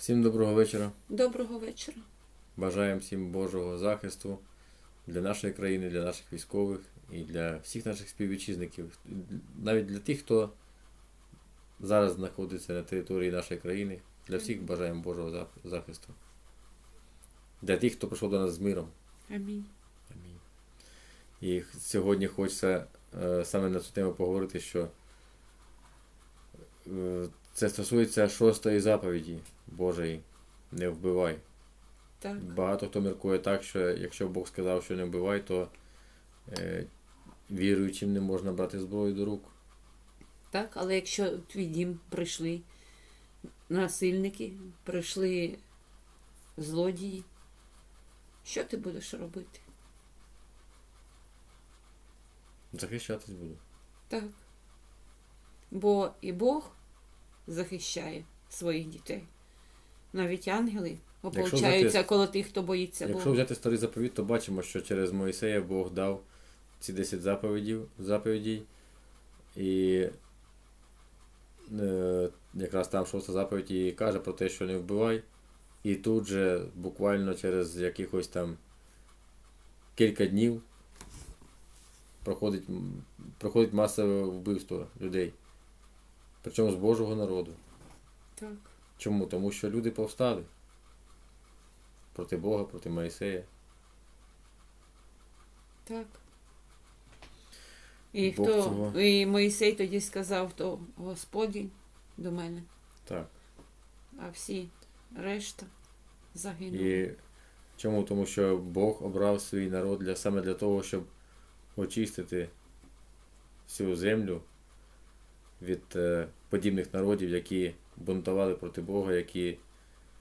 Всім доброго вечора. Доброго вечора. Бажаємо всім Божого захисту для нашої країни, для наших військових і для всіх наших співвітчизників, навіть для тих, хто зараз знаходиться на території нашої країни. Для всіх бажаємо Божого захисту. Для тих, хто прийшов до нас з миром. Амінь. Амінь. І сьогодні хочеться е, саме на цю тему поговорити, що е, це стосується шостої заповіді Божої. Не вбивай. Так. Багато хто міркує так, що якщо Бог сказав, що не вбивай, то е, віруючим не можна брати зброю до рук. Так, але якщо в твій дім прийшли насильники, прийшли злодії, що ти будеш робити? Захищатись буду. Так. Бо і Бог захищає своїх дітей. Навіть ангели ополчаються коло тих, хто боїться Якщо взяти старий заповіт, то бачимо, що через Моїсея Бог дав ці 10 заповідів, заповідей. І е, якраз там шоста заповідь і каже про те, що не вбивай. І тут же буквально через якихось там кілька днів проходить, проходить масове вбивство людей. Причому з Божого народу. Так. Чому? Тому що люди повстали проти Бога, проти Моїсея. Так. І Бог хто цього- і Моїсей тоді сказав, то Господі до мене, Так. а всі решта загинули. І чому? Тому що Бог обрав свій народ для, саме для того, щоб очистити всю землю від е, подібних народів, які бунтували проти Бога, які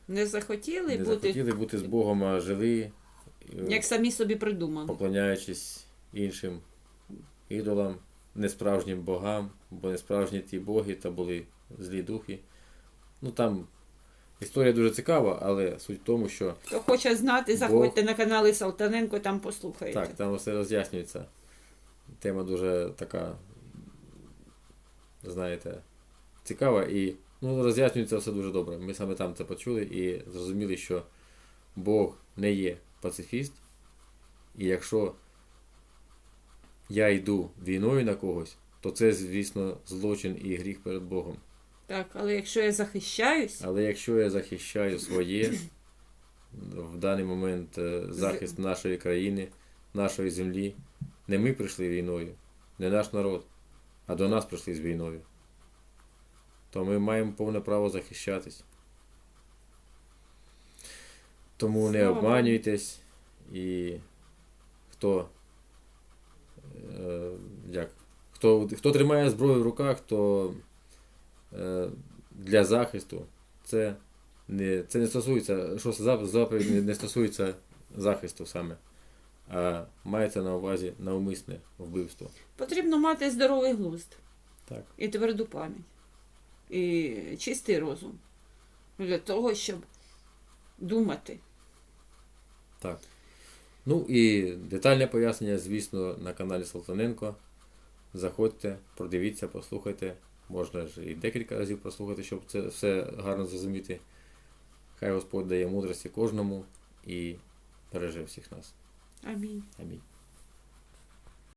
Не захотіли не бути, захотіли бути з Богом, а жили, е, як самі собі придумали. поклоняючись іншим ідолам, несправжнім богам, бо несправжні ті боги та були злі духи. Ну там історія дуже цікава, але суть в тому, що Хто хоче знати, заходьте на канали Салтаненко, там послухайте. Так, там все роз'яснюється. Тема дуже така, знаєте, цікава і ну, роз'яснюється все дуже добре. Ми саме там це почули і зрозуміли, що Бог не є пацифіст. І якщо я йду війною на когось, то це, звісно, злочин і гріх перед Богом. Так, але якщо я захищаюсь, Але якщо я захищаю своє в даний момент е, захист нашої країни, нашої землі, не ми прийшли війною, не наш народ, а до нас прийшли з війною, то ми маємо повне право захищатись. Тому не обманюйтесь. І хто, е, як, хто, хто тримає зброю в руках, то е, для захисту це не, це не стосується, що заповідь не, не стосується захисту саме, а мається на увазі навмисне вбивство. потрібно мати здоровий глузд Так. і тверду пам'ять, і чистий розум для того, щоб думати. Так. Ну і детальне пояснення, звісно, на каналі Салтаненко. Заходьте, продивіться, послухайте. Можна ж і декілька разів прослухати, щоб це все гарно зрозуміти. Хай Господь дає мудрості кожному і береже всіх нас. Амінь. Амінь.